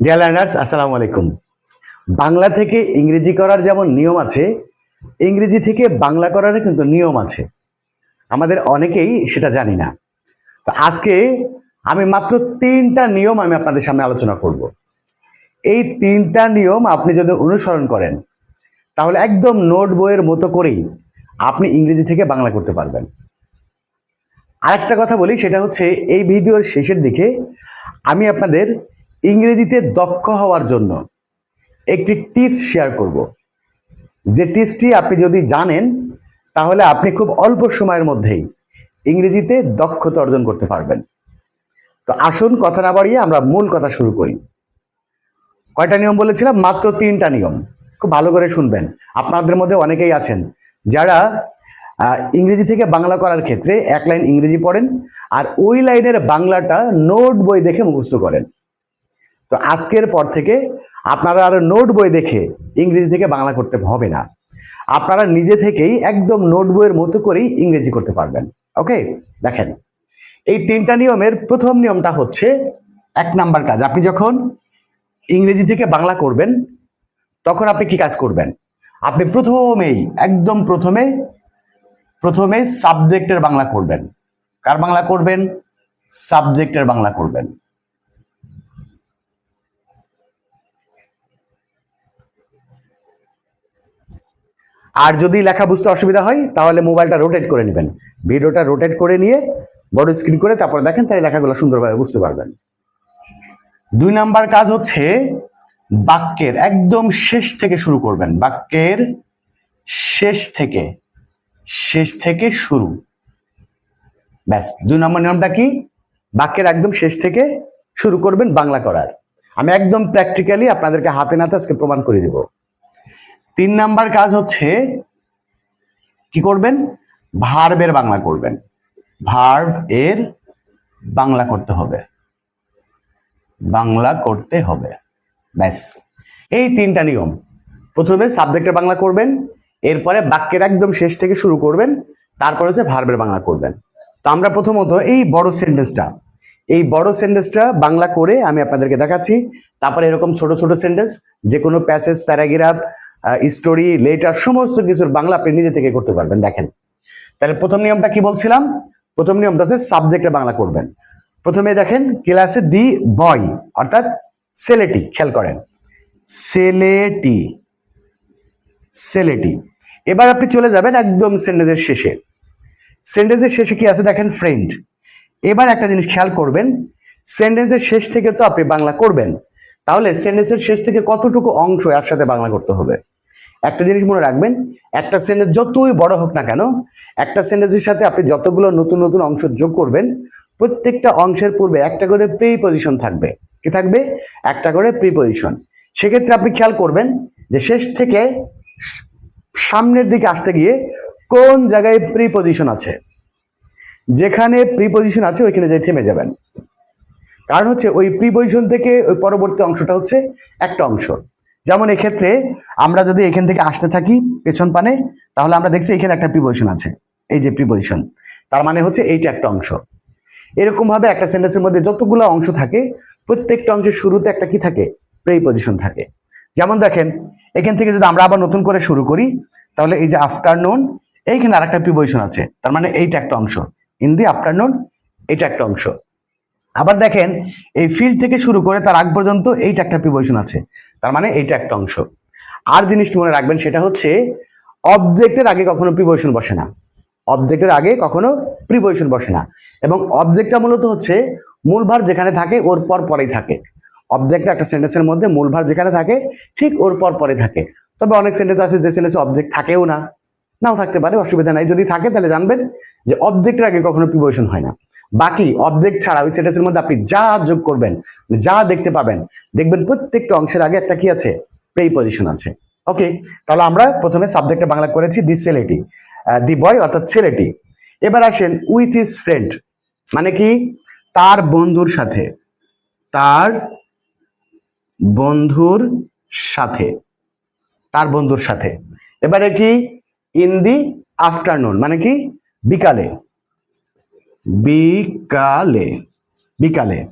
Dear learners আসসালামু আলাইকুম। বাংলা থেকে ইংরেজি করার যেমন নিয়ম আছে, ইংরেজি থেকে বাংলা করারও কিন্তু নিয়ম আছে। আমাদের অনেকেই সেটা জানি না। তো আজকে আমি মাত্র তিনটা নিয়ম আমি আপনাদের সামনে আলোচনা করব। এই তিনটা নিয়ম আপনি যদি অনুসরণ করেন, তাহলে একদম নোট বইয়ের মতো করেই আপনি ইংরেজি থেকে বাংলা করতে পারবেন। আরেকটা কথা বলি, সেটা হচ্ছে এই ভিডিওর শেষের দিকে আমি আপনাদের ইংরেজিতে দক্ষ হওয়ার জন্য একটি টিপস শেয়ার করব। যে টিপসটি আপনি যদি জানেন, তাহলে আপনি খুব অল্প সময়ের মধ্যেই ইংরেজিতে দক্ষতা অর্জন করতে পারবেন। তো আসুন কথা না বাড়িয়ে আমরা মূল কথা শুরু করি। কয়টা নিয়ম বলেছিলাম? মাত্র তিনটা নিয়ম। খুব ভালো করে শুনবেন। আপনাদের মধ্যে অনেকেই আছেন যারা ইংরেজি থেকে বাংলা করার ক্ষেত্রে এক লাইন ইংরেজি পড়েন আর ওই লাইনের বাংলাটা নোট বই দেখে মুখস্থ করেন। তো আজকের পর থেকে আপনারা আর নোট বই দেখে ইংরেজি থেকে বাংলা করতে হবে না। আপনারা নিজে থেকেই একদম নোট বইয়ের মতো করেই ইংরেজি করতে পারবেন। ওকে দেখেন, এই তিনটা নিয়মের প্রথম নিয়মটা হচ্ছে এক নাম্বার কাজ। আপনি যখন ইংরেজি থেকে বাংলা করবেন, তখন আপনি কি কাজ করবেন? আপনি প্রথমেই, একদম প্রথমে প্রথমে সাবজেক্টের বাংলা করবেন। কার বাংলা করবেন? সাবজেক্টের বাংলা করবেন। আর যদি লেখা বুঝতে অসুবিধা হয়, তাহলে মোবাইলটা রোটেট করে নেবেন। ভিডিওটা রোটেট করে নিয়ে বড় স্ক্রিন করে তারপর দেখেন তাই লেখাগুলো সুন্দরভাবে বুঝতে পারবেন। দুই নাম্বার কাজ হচ্ছে বাক্যের একদম শেষ থেকে শুরু করবেন। বাক্যের শেষ থেকে শেষ থেকে শুরু। ব্যাস, দুই নম্বর নিয়মটা কি? বাক্যের একদম শেষ থেকে শুরু করবেন বাংলা করার। আমি একদম প্র্যাকটিক্যালি আপনাদেরকে হাতে নাতে আজকে প্রমাণ করে দিব। তিন নাম্বার কাজ হচ্ছে কি করবেন? ভার্বের বাংলা করবেন। ভার্ব এর বাংলা করতে হবে। বাংলা করতে হবে। ব্যাস। এই তিনটা নিয়ম। প্রথমে সাবজেক্টের বাংলা করবেন, এরপরে বাক্যের একদম শেষ থেকে শুরু করবেন, তারপর হচ্ছে ভার্বের বাংলা করবেন। তো আমরা প্রথমত এই বড় সেন্টেন্সটা এই বড় সেন্টেন্সটা বাংলা করে আমি আপনাদেরকে দেখাচ্ছি। তারপরে এরকম ছোট ছোট সেন্টেন্স যে কোনো প্যাসেজ প্যারাগ্রাফ স্টোরি লেটার সমস্ত কিছুর বাংলা আপনি নিজে থেকে করতে পারবেন, দেখেন। তাহলে প্রথম নিয়মটা কি বলছিলাম? প্রথম নিয়মটা হচ্ছে সাবজেক্টে বাংলা করবেন। প্রথমে দেখেন ক্লাসে দি বয় অর্থাৎ সেলেটি খেয়াল করেন। সেলেটি সেলেটি এবার আপনি চলে যাবেন একদম সেন্টেন্সের শেষে। সেন্টেন্সের শেষে কি আছে দেখেন? ফ্রেন্ড এবার একটা জিনিস খেয়াল করবেন সেন্টেন্সের শেষ থেকে তো আপনি বাংলা করবেন। তাহলে সেন্টেন্সের শেষ থেকে কতটুকু অংশ একসাথে বাংলা করতে হবে? একটা জিনিস মনে রাখবেন, একটা সেন্টেন্স যতই বড় হোক না কেন, একটা সেন্টেন্সের সাথে আপনি যতগুলো নতুন নতুন অংশ যোগ করবেন, প্রত্যেকটা অংশের পূর্বে একটা করে প্রি পজিশন থাকবে। কি থাকবে? একটা করে প্রি পজিশন সেক্ষেত্রে আপনি খেয়াল করবেন যে শেষ থেকে সামনের দিকে আসতে গিয়ে কোন জায়গায় প্রি পজিশন আছে। যেখানে প্রি পজিশন আছে, ওইখানে যে থেমে যাবেন। কারণ হচ্ছে ওই প্রি পজিশন থেকে ওই পরবর্তী অংশটা হচ্ছে একটা অংশ। যেমন এক্ষেত্রে আমরা যদি এখান থেকে আসতে থাকি পেছন পানে, তাহলে আমরা দেখছি এখানে একটা প্রিপোজিশন আছে। এই যে প্রিপোজিশন তার মানে হচ্ছে এইটা একটা অংশ। এরকম ভাবে একটা সেন্টেন্সের মধ্যে যতগুলো অংশ থাকে, প্রত্যেকটা অংশের শুরুতে একটা কি থাকে? প্রিপোজিশন থাকে। যেমন দেখেন, এখান থেকে যদি আমরা আবার নতুন করে শুরু করি, তাহলে এই যে আফটারনুন এইখানে আরেকটা প্রিপোজিশন আছে। তার মানে এইটা একটা অংশ। ইন দি আফটারনুন এটা একটা অংশ। আবার দেখেন, এই ফিল্ড থেকে শুরু করে তার আগ পর্যন্ত এইটা একটা প্রিপোজিশন আছে। তার মানে এইটা একটা অংশ। আর জিনিসটি মনে রাখবেন, সেটা হচ্ছে অবজেক্টের আগে কখনো প্রিপোজিশন বসে না। অবজেক্টের আগে কখনো প্রিপোজিশন বসে না। এবং অবজেক্টটা মূলত হচ্ছে মূল ভার যেখানে থাকে, ওর পর পরেই থাকে। অবজেক্ট একটা সেন্টেন্সের মধ্যে মূল ভার যেখানে থাকে, ঠিক ওর পর পরে থাকে। তবে অনেক সেন্টেন্স আছে যে সেন্টেন্সে অবজেক্ট থাকেও না। নাও থাকতে পারে, অসুবিধা নাই। যদি থাকে, তাহলে জানবেন যে অবজেক্টের আগে কখনো প্রিপোজিশন হয় না। বাকি অবজেক্ট ছাড়া ওই সেন্টেন্সের মধ্যে আপনি যা যোগ করবেন যা দেখতে পাবেন, দেখবেন প্রত্যেকটা অংশের আগে একটা কি আছে? প্রেই পজিশন আছে। ওকে তাহলে আমরা প্রথমে সাবজেক্টে বাংলা করেছি দি ছেলেটি দি বয় অর্থাৎ ছেলেটি এবার আসেন উইথ হিজ ফ্রেন্ড মানে কি? তার বন্ধুর সাথে। তার বন্ধুর সাথে। তার বন্ধুর সাথে। এবারে কি? ইন দি আফটারনুন মানে কি? বিকালে। বিকালে বিকালে।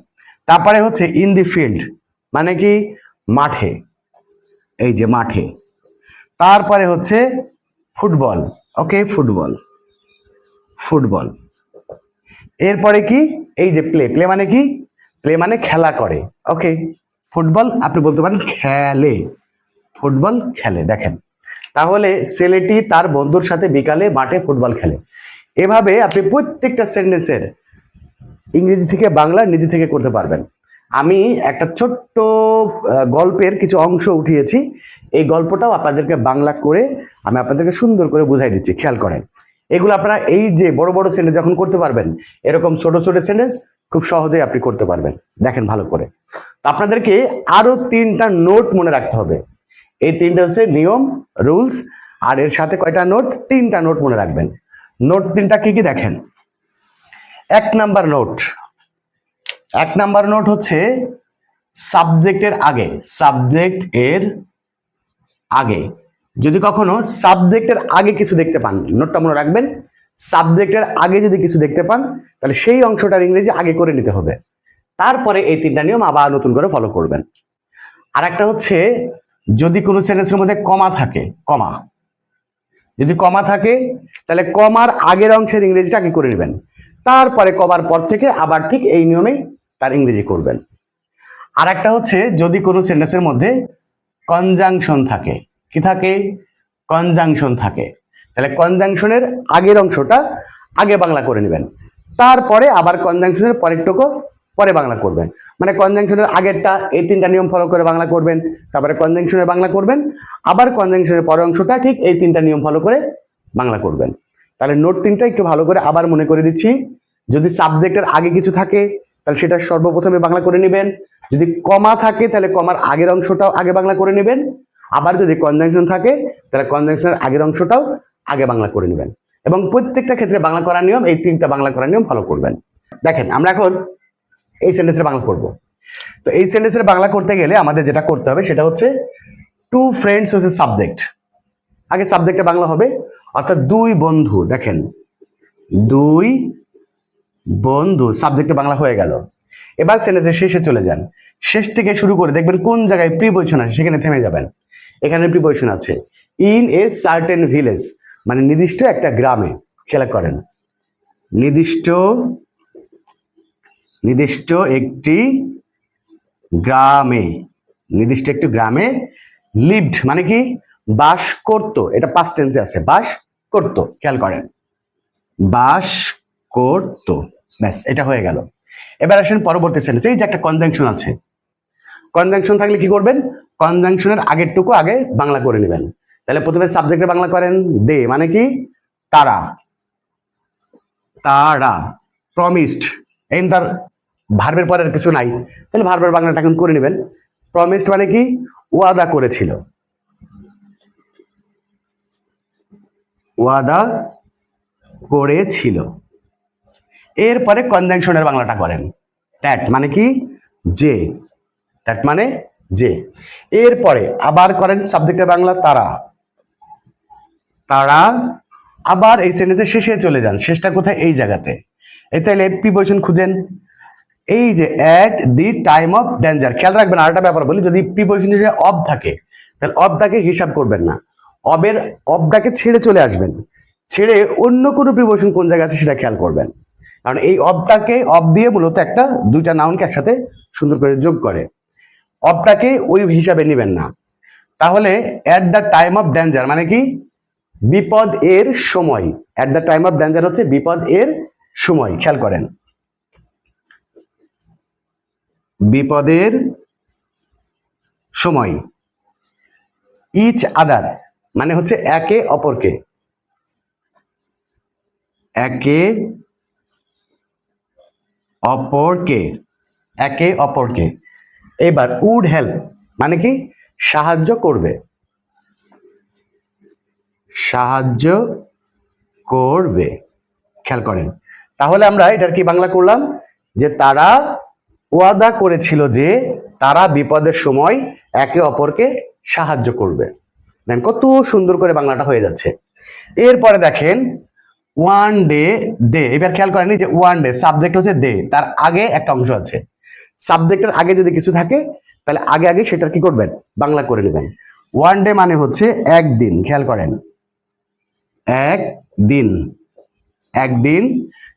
তারপরে হচ্ছে ইন দি ফিল্ড মানে কি? মাঠে। এই যে মাঠে। তারপরে হচ্ছে ফুটবল। ওকে ফুটবল। ফুটবল। এরপরে কি? এই যে প্লে প্লে মানে কি? প্লে মানে খেলা করে। ওকে ফুটবল, আপনি বলতে পারেন খেলে। ফুটবল খেলে, দেখেন। তাহলে ছেলেটি তার বন্ধুর সাথে বিকালে মাঠে ফুটবল খেলে। এভাবে আপনি প্রত্যেকটা সেন্টেন্সের ইংরেজি থেকে বাংলা নিজে থেকে করতে পারবেন। আমি একটা ছোট্ট গল্পের কিছু অংশ উঠিয়েছি। এই গল্পটাও আপনাদেরকে বাংলা করে আমি আপনাদেরকে সুন্দর করে বুঝাই দিচ্ছি, খেয়াল করেন। এগুলো আপনারা এই যে বড় বড় সেন্টেন্স যখন করতে পারবেন, এরকম ছোট ছোট সেন্টেন্স খুব সহজেই আপনি করতে পারবেন। দেখেন ভালো করে। তো আপনাদেরকে আরও তিনটা নোট মনে রাখতে হবে। এই তিনটা হচ্ছে নিয়ম, রুলস, আর এর সাথে কয়টা নোট? তিনটা নোট মনে রাখবেন। নোট তিনটা কি কি দেখেন? এক নাম্বার নোট। এক নাম্বার নোট হচ্ছে সাবজেক্টের আগে সাবজেক্ট এর আগে। যদি কখনো সাবজেক্টের আগে কিছু দেখতে পান, নোটটা মনে রাখবেন, সাবজেক্টের আগে যদি কিছু দেখতে পান, তাহলে সেই অংশটার ইংরেজি আগে করে নিতে হবে। তারপরে এই তিনটা নিয়ম আবার নতুন করে ফলো করবেন। আর একটা হচ্ছে, যদি কোনো সেন্টেন্সের মধ্যে কমা থাকে, কমা যদি কমা থাকে, তাহলে কমার আগের অংশের ইংরেজিটা আগে করে নেবেন। তারপরে কমার পর থেকে আবার ঠিক এই নিয়মেই তার ইংরেজি করবেন। আর একটা হচ্ছে, যদি কোনো সেন্টেন্সের মধ্যে কনজাংশন থাকে, কি থাকে? কনজাংশন থাকে। তাহলে কনজাংশনের আগের অংশটা আগে বাংলা করে নেবেন। তারপরে আবার কনজাংশনের পরেরটুকু পরে বাংলা করবেন। মানে কনজাংশনের আগেরটা, এই তিনটা নিয়ম ফলো করে বাংলা করবেন, তারপরে কনজাংশনের বাংলা করবেন, আবার কনজাংশনের পরের অংশটা ঠিক এই তিনটা নিয়ম ফলো করে বাংলা করবেন। তাহলে নোট তিনটা একটু ভালো করে আবার মনে করে দিচ্ছি। যদি সাবজেক্টের আগে কিছু থাকে, তাহলে সেটা সর্বপ্রথমে বাংলা করে নেবেন। যদি কমা থাকে, তাহলে কমার আগের অংশটাও আগে বাংলা করে নেবেন। আবার যদি কনজাংশন থাকে, তাহলে কনজাংশনের আগের অংশটাও আগে বাংলা করে নেবেন। এবং প্রত্যেকটা ক্ষেত্রে বাংলা করার নিয়ম, এই তিনটা বাংলা করার নিয়ম ফলো করবেন। দেখেন, আমরা এখন এই সেন্টেন্সের বাংলা করব। তো এই সেন্টেন্সের বাংলা করতে গেলে আমাদের যেটা করতে হবে সেটা হচ্ছে টু ফ্রেন্ডস হচ্ছে সাবজেক্ট আগে সাবজেক্টে বাংলা হবে, অর্থাৎ দুই বন্ধু, দেখেন। দুই বন্ধু সাবজেক্টে বাংলা হয়ে গেল। এবার সেন্টেন্সের শেষে চলে যান। শেষ থেকে শুরু করে দেখবেন কোন জায়গায় প্রিপোজিশন আছে, সেখানে থেমে যাবেন। এখানে প্রিপোজিশন আছে। ইন এ সার্টেন ভিলেজ মানে নির্দিষ্ট একটা গ্রামে খেলা করেন। নির্দিষ্ট নির্দিষ্ট একটি গ্রামে, নির্দিষ্ট একটি গ্রামে লিভড মানে কি? বাস করত। এটা পাস্ট টেন্সে আছে। বাস করত। খেয়াল করেন। বাস করত। ব্যাস, এটা হয়ে গেল। এবার আসেন পরবর্তী সেন্টেন্স এই যে একটা কনজাংশন আছে। কনজাংশন থাকলে কি করবেন? কনজাংশনের আগেরটুকু আগে বাংলা করে নেবেন। তাহলে প্রথমে সাবজেক্টে বাংলা করেন দে মানে কি? তারা। তারা। প্রমিসড এই তার ভার্বের পরে আর কিছু নাই। তাহলে ভার্বের বাংলাটা এখন করে নেবেন। প্রমিসড মানে কি? ওয়াদা করেছিল। ওয়াদা করেছিল। এরপরে কনজাংশনের বাংলাটা করেন। ট্যাট মানে কি? যে। ট্যাট মানে যে। এরপরে আবার করেন সাবজেক্টের বাংলা তারা। তারা আবার এই সেন্টেন্সের শেষে চলে যান। শেষটা কোথায়? এই জায়গাতে। এই তাহলে প্রিপোজিশন খুঁজেন। এই যে at the time of danger খেয়াল রাখবেন আরেকটা ব্যাপার বলি, যদি প্রিপোজিশন অফ থাকে, তাহলে অফটাকে হিসাব করবেন না। অবের অফটাকে ছেড়ে চলে আসবেন। ছেড়ে অন্য কোনো প্রিপোজিশন কোন জায়গায় আছে সেটা খেয়াল করবেন। কারণ এই অফটাকে অফ দিয়ে মূলত একটা, দুইটা নাউনকে একসাথে সুন্দর করে যোগ করে। অফটাকে ওই হিসাবে নেবেন না। তাহলে at the time of danger মানে কি? বিপদ এর সময়। At the time of danger হচ্ছে বিপদ এর সময়, খেয়াল করেন। বিপদের সময়। ইচ আদার মানে হচ্ছে একে অপরকে। একে অপরকে। একে অপরকে। এবার উড হেল্প মানে কি? সাহায্য করবে। সাহায্য করবে। খেয়াল করেন। তাহলে আমরা এটার কি বাংলা করলাম? যে তারা ওয়াদা করেছিল যে তারা বিপদের সময় একে অপরকে সাহায্য করবে। দেন কত সুন্দর করে বাংলাটা হয়ে যাচ্ছে। এরপরে দেখেন ওয়ান ডে দে এবার খেয়াল করেনি যে ওয়ান ডে সাবজেক্ট হচ্ছে দে তার আগে একটা অংশ আছে। সাবজেক্টের আগে যদি কিছু থাকে, তাহলে আগে আগে সেটার কি করবেন? বাংলা করে নেবেন। ওয়ান ডে মানে হচ্ছে একদিন, খেয়াল করেন। এক দিন একদিন,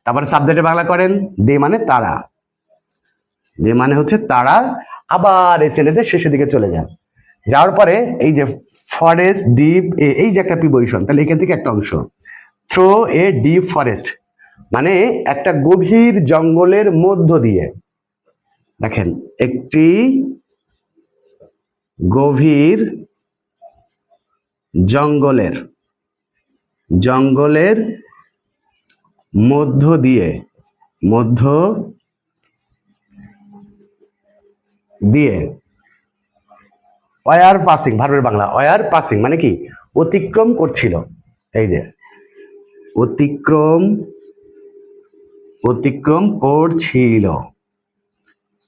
তারপরে সাবজেক্টে বাংলা করেন দে মানে তারা। দে মানে হচ্ছে তারা আবার এই সেন্টেন্সের শেষের দিকে চলে যান যাওয়ার পরে এই যে ফরেস্ট ডিপ এই যে একটা প্রিপোজিশন তাহলে এখান থেকে একটা অংশ। থ্রো এ ডিপ ফরেস্ট মানে একটা গভীর জঙ্গলের মধ্য দিয়ে। দেখেন, একটি গভীর জঙ্গলের জঙ্গলের মধ্য দিয়ে, মধ্য দিয়ে, অয়ার পাসিং ভার্বের বাংলা, অয়ার পাসিং মানে কি? অতিক্রম করছিল। এই যে, অতিক্রম অতিক্রম করছিল।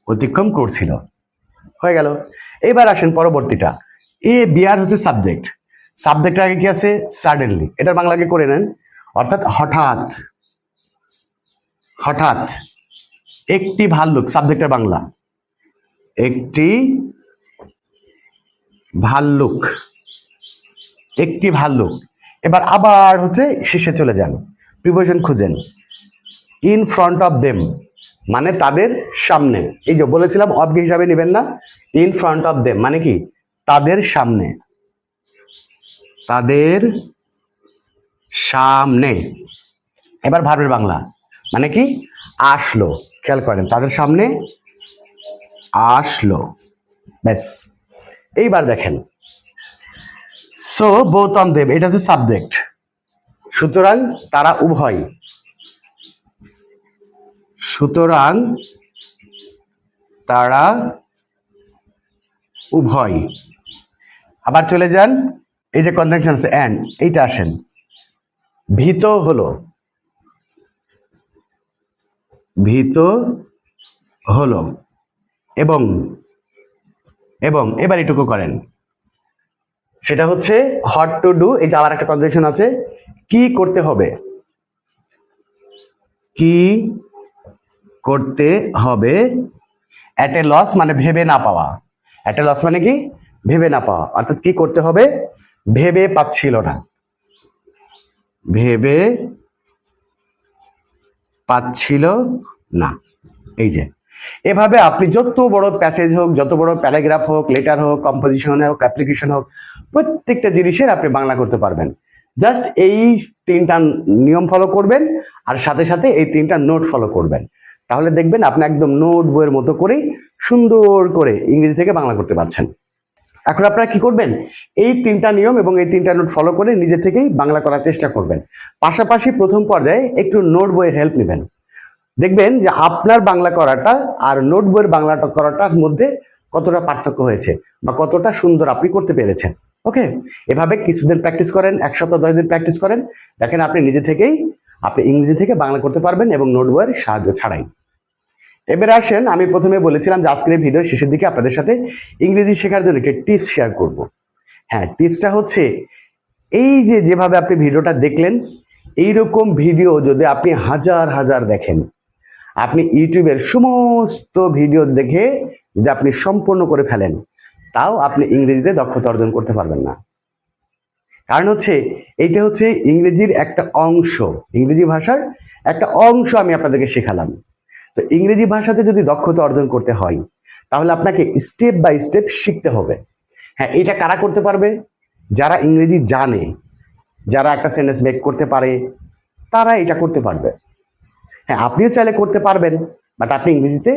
অতিক্রম করছিল। হয়ে গেল। এবার আসেন পরবর্তীটা। এ বিয়ার হচ্ছে সাবজেক্ট সাবজেক্টের আগে কি আছে? সাডেনলি এটার বাংলাকে করে নেন। অর্থাৎ হঠাৎ হঠাৎ, একটি ভাল্লুক সাবজেক্টের বাংলা। একটি ভাল্লুক। একটি ভাল্লুক। এবার আবার হচ্ছে শেষে চলে যান। প্রিপোজিশন খুঁজেন। ইন ফ্রন্ট অফ দেম মানে তাদের সামনে। এই যে বলেছিলাম অবগে হিসাবে নেবেন না। ইন ফ্রন্ট অফ দেম মানে কি? তাদের সামনে। তাদের সামনে। এবার ভার্বের বাংলা মানে কি? আসলো। খেয়াল করেন, তাদের সামনে আসলো। ব্যাস। এইবার দেখেন। সো বৌতম দেব, এটা হচ্ছে সাবজেক্ট সুতরাং তারা উভয় সুতরাং তারা উভয় আবার চলে যান। এই যে কনজাংশন আছে অ্যান্ড এইটা আসেন। ভীত হলো। ভীত হলো। এবং এবং এবার এটুকু করেন। সেটা হচ্ছে হট টু ডু এই যে আবার একটা কনজেকশন আছে, কি করতে হবে? কি করতে হবে? অ্যাট এ লস মানে ভেবে না পাওয়া। অ্যাট এ লস মানে কি? ভেবে না পাওয়া। অর্থাৎ কি করতে হবে? ভেবে পাচ্ছিল না। ভেবে পাচ্ছিল না। এই যে এভাবে আপনি যত বড় প্যাসেজ হোক, যত বড় প্যারাগ্রাফ হোক লেটার হোক কম্পোজিশন হোক অ্যাপ্লিকেশন হোক, প্রত্যেকটা জিনিসের আপনি বাংলা করতে পারবেন। জাস্ট এই তিনটা নিয়ম ফলো করবেন আর সাথে সাথে এই তিনটা নোট ফলো করবেন। তাহলে দেখবেন আপনি একদম নোট বইয়ের মতো করেই সুন্দর করে ইংরেজি থেকে বাংলা করতে পারছেন। এখন আপনারা কি করবেন? এই তিনটা নিয়ম এবং এই তিনটা নোট ফলো করে নিজে থেকেই বাংলা করার চেষ্টা করবেন। পাশাপাশি প্রথম পর্যায়ে একটু নোট বইয়ের হেল্প নেবেন। দেখবেন যে আপনার বাংলা করাটা আর নোট বইয়ের বাংলাটা করাটার মধ্যে কতটা পার্থক্য হয়েছে বা কতটা সুন্দর আপনি করতে পেরেছেন, ওকে? এভাবে কিছুদিন প্র্যাকটিস করেন, এক সপ্তাহ, দশ দিন প্র্যাকটিস করেন, দেখেন আপনি নিজে থেকেই, আপনি ইংরেজি থেকে বাংলা করতে পারবেন এবং নোট বইয়ের সাহায্য ছাড়াই। এবারে আসেন, আমি প্রথমে বলেছিলাম যে আজকের এই ভিডিওর শেষের দিকে আপনাদের সাথে ইংরেজি শেখার জন্য একটি টিপস শেয়ার করব। হ্যাঁ টিপসটা হচ্ছে, এই যে যেভাবে আপনি ভিডিওটা দেখলেন, এইরকম ভিডিও যদি আপনি হাজার হাজার দেখেন আপনি ইউটিউবের সমস্ত ভিডিও দেখে যদি আপনি সম্পূর্ণ করে ফেলেন, তাও আপনি ইংরেজিতে দক্ষতা অর্জন করতে পারবেন না। কারণ হচ্ছে, এইটা হচ্ছে ইংরেজির একটা অংশ, ইংরেজি ভাষার একটা অংশ আমি আপনাদেরকে শেখালাম। তো ইংরেজি ভাষাতে যদি দক্ষতা অর্জন করতে হয়, তাহলে আপনাকে স্টেপ বাই স্টেপ শিখতে হবে। হ্যাঁ এটা কারা করতে পারবে? যারা ইংরেজি জানে, যারা একটা সেন্টেন্স মেক করতে পারে, তারা এটা করতে পারবে। হ্যাঁ আপনিও চাইলে করতে পারবেন বাট আপনি ইংরেজিতে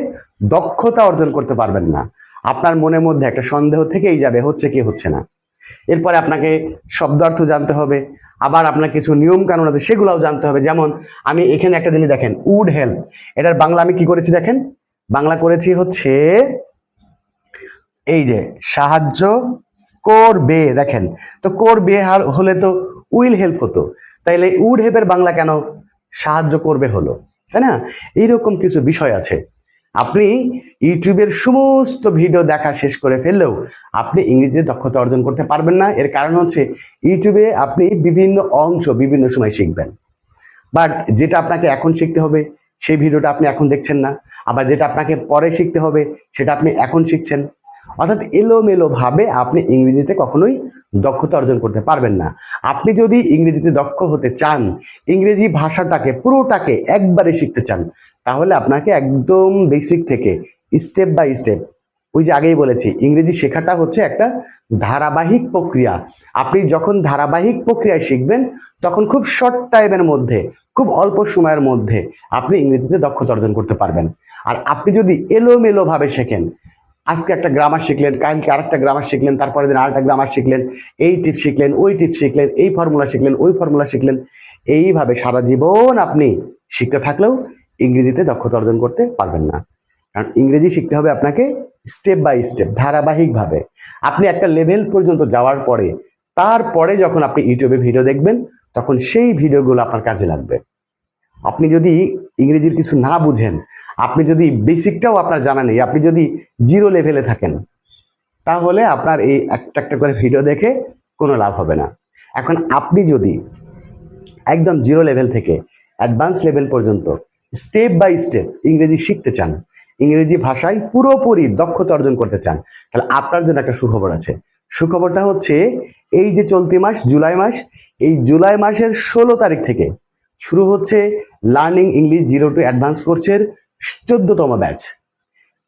দক্ষতা অর্জন করতে পারবেন না। আপনার মনের মধ্যে একটা সন্দেহ থেকেই যাবে, হচ্ছে কি, হচ্ছে না। এরপরে আপনাকে শব্দার্থ জানতে হবে, আবার আপনার কিছু নিয়ম কানুন আছে, সেগুলোও জানতে হবে। যেমন, আমি এখানে একটা জিনিস দেখেন উড হেল্প এটার বাংলা আমি কি করেছি দেখেন? বাংলা করেছি হচ্ছে, এই যে, সাহায্য করবে, দেখেন। তো করবে হলে তো উইল হেল্প হতো। তাইলে উড হেল্পের বাংলা কেন সাহায্য করবে হলো? তাই না? এইরকম কিছু বিষয় আছে। আপনি ইউটিউবের সমস্ত ভিডিও দেখা শেষ করে ফেললেও আপনি ইংরেজিতে দক্ষতা অর্জন করতে পারবেন না। এর কারণ হচ্ছে ইউটিউবে আপনি বিভিন্ন অংশ বিভিন্ন সময় শিখবেন। বাট যেটা আপনাকে এখন শিখতে হবে, সেই ভিডিওটা আপনি এখন দেখছেন না। আবার যেটা আপনাকে পরে শিখতে হবে, সেটা আপনি এখন শিখছেন। অর্থাৎ এলোমেলো ভাবে আপনি ইংরেজিতে কখনোই দক্ষতা অর্জন করতে পারবেন না। আপনি যদি ইংরেজিতে দক্ষ হতে চান, ইংরেজি ভাষাটাকে, পুরোটাকে একবারে শিখতে চান, তাহলে আপনাকে একদম বেসিক থেকে স্টেপ বাই স্টেপ ওই যে আগেই বলেছি, ইংরেজি শেখাটা হচ্ছে একটা ধারাবাহিক প্রক্রিয়া। আপনি যখন ধারাবাহিক প্রক্রিয়ায় শিখবেন, তখন খুব শর্ট টাইমের মধ্যে, খুব অল্প সময়ের মধ্যে আপনি ইংরেজিতে দক্ষতা অর্জন করতে পারবেন। আর আপনি যদি এলোমেলো ভাবে শেখেন আজকে একটা গ্রামার শিখলেন, কালকে আরেকটা গ্রামার শিখলেন তারপরে দিন আরেকটা গ্রামার শিখলেন, এই টিপ শিখলেন, ওই টিপ শিখলেন, এই ফর্মুলা শিখলেন, ওই ফর্মুলা শিখলেন। এইভাবে সারা জীবন আপনি শিখতে থাকলেও ইংরেজিতে দক্ষতা অর্জন করতে পারবেন না। কারণ ইংরেজি শিখতে হবে আপনাকে স্টেপ বাই স্টেপ ধারাবাহিকভাবে। আপনি একটা লেভেল পর্যন্ত যাওয়ার পরে, তারপরে যখন আপনি ইউটিউবে ভিডিও দেখবেন, তখন সেই ভিডিওগুলো আপনার কাজে লাগবে। আপনি যদি ইংরেজির কিছু না বুঝেন আপনি যদি বেসিকটাও আপনার জানা নেই, আপনি যদি জিরো লেভেলে থাকেন, তাহলে আপনার এই একটা একটা করে ভিডিও দেখে কোনো লাভ হবে না। এখন আপনি যদি একদম জিরো লেভেল থেকে অ্যাডভান্স লেভেল পর্যন্ত স্টেপ বাই স্টেপ ইংরেজি শিখতে চান, ইংরেজি ভাষায় পুরোপুরি দক্ষতা অর্জন করতে চান, তাহলে আপনার জন্য একটা সুখবর আছে। সুখবরটা হচ্ছে এই যে চলতি মাস, জুলাই মাস, এই জুলাই মাসের ষোলো তারিখ থেকে শুরু হচ্ছে learning English zero to advance কোর্সের চোদ্দতম batch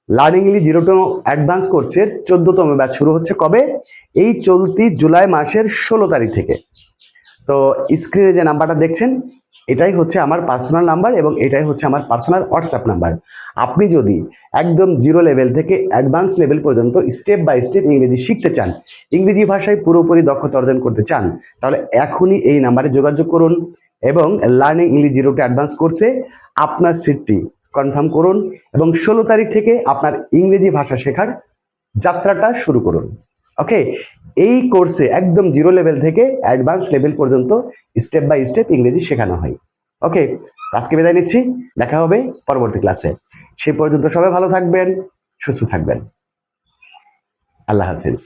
learning English zero to advance কোর্সের চোদ্দতম ব্যাচ শুরু হচ্ছে কবে? এই চলতি জুলাই মাসের ষোলো তারিখ থেকে। তো স্ক্রিনে যে নাম্বারটা দেখছেন, এটাই হচ্ছে আমার পার্সোনাল নাম্বার এবং এটাই হচ্ছে আমার পার্সোনাল হোয়াটসঅ্যাপ নাম্বার আপনি যদি একদম জিরো লেভেল থেকে অ্যাডভান্স লেভেল পর্যন্ত স্টেপ বাই স্টেপ ইংরেজি শিখতে চান, ইংরেজি ভাষায় পুরোপুরি দক্ষতা অর্জন করতে চান, তাহলে এখনই এই নাম্বারে যোগাযোগ করুন এবং learning English zero to advance কোর্সে আপনার সিটটি কনফার্ম করুন এবং ষোলো তারিখ থেকে আপনার ইংরেজি ভাষা শেখার যাত্রাটা শুরু করুন। ওকে এই কোর্সে একদম জিরো লেভেল থেকে অ্যাডভান্স লেভেল পর্যন্ত স্টেপ বাই স্টেপ ইংরেজি শেখানো হয়। ওকে আজকে বিদায় নিচ্ছি। দেখা হবে পরবর্তী ক্লাসে সে পর্যন্ত সবাই ভালো থাকবেন, সুস্থ থাকবেন। আল্লাহ হাফিজ।